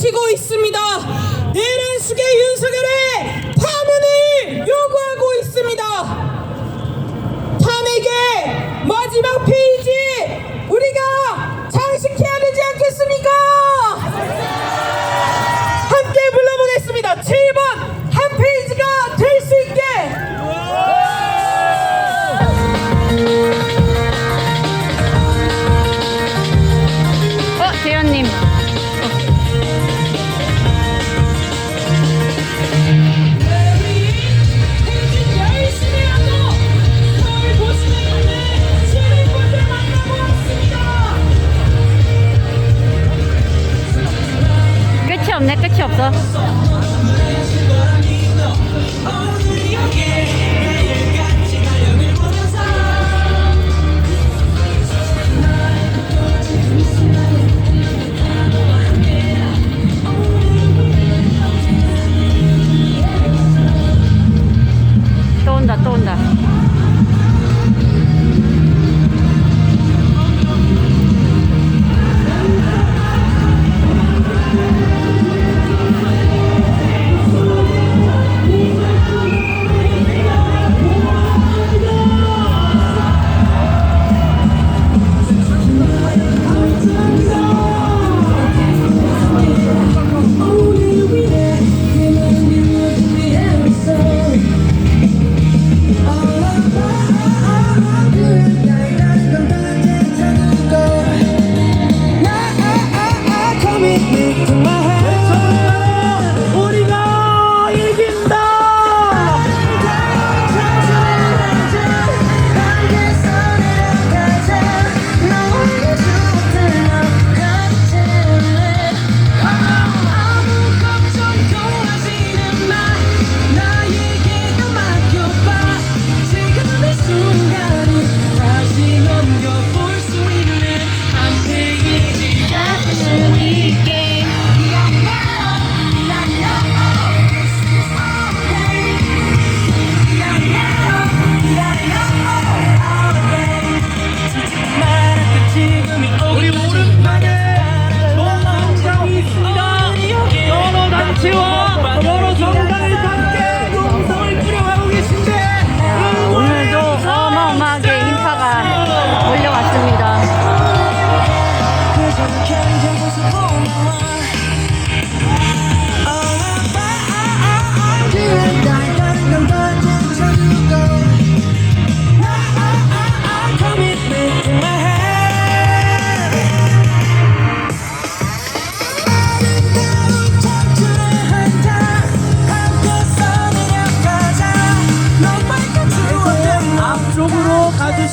치고 있습니다. 내란숙의 윤석열의 파문을 요구하고 있습니다. 탄핵의 마지막 페이지 우리가 장식해야 되지 않겠습니까? 함께 불러보겠습니다. 7번 한 페이지가 될 수 있게 어, 재현님. Oh.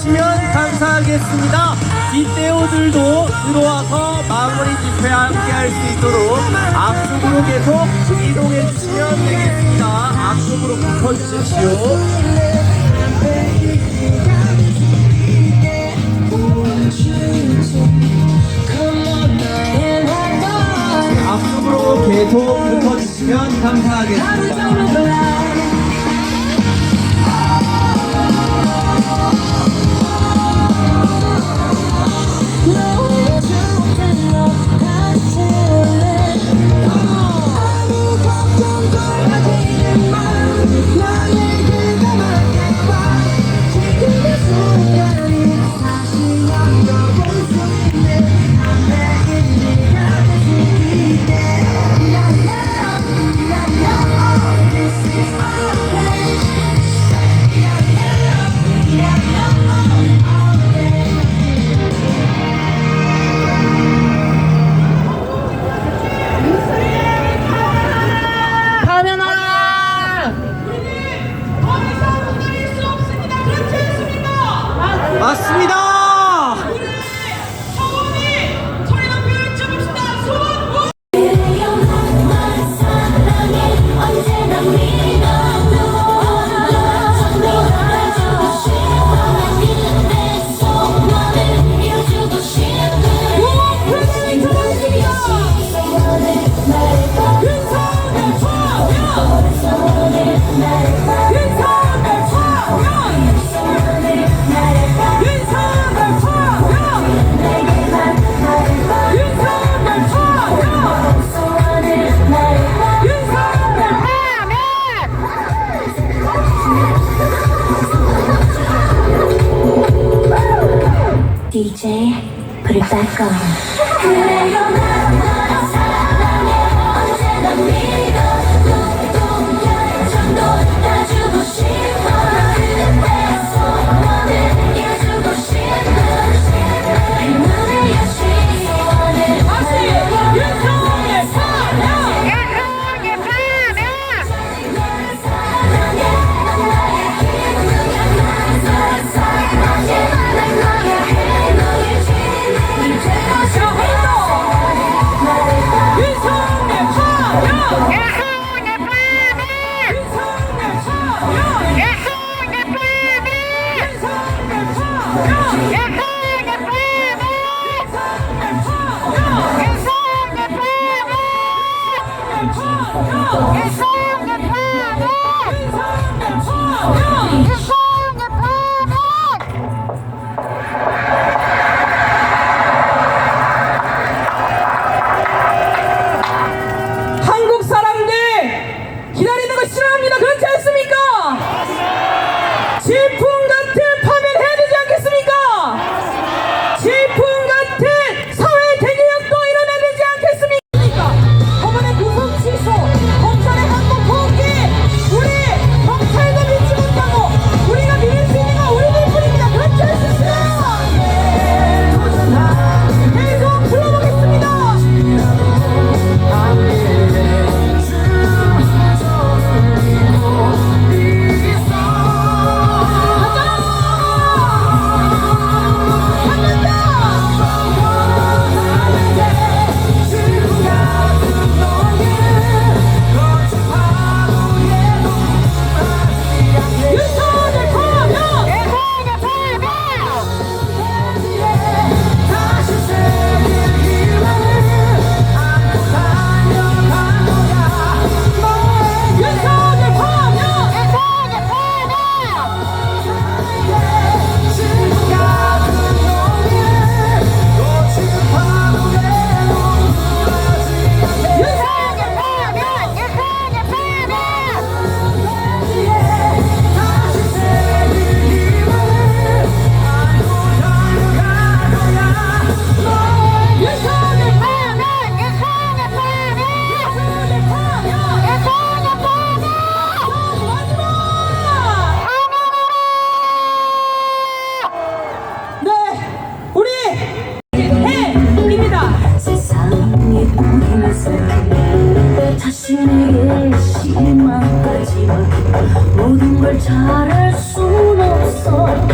가주시면 감사하겠습니다. 뒷대우들도 들어와서 마무리 집회 함께 할 수 있도록 앞쪽으로 계속 이동해 주시면 되겠습니다. 앞쪽으로 붙어 주십시오. 맞습니다. ซะก่อน It's on the power. It's. 다시 내게 심망까지만 모든 걸 잘할 순 없어.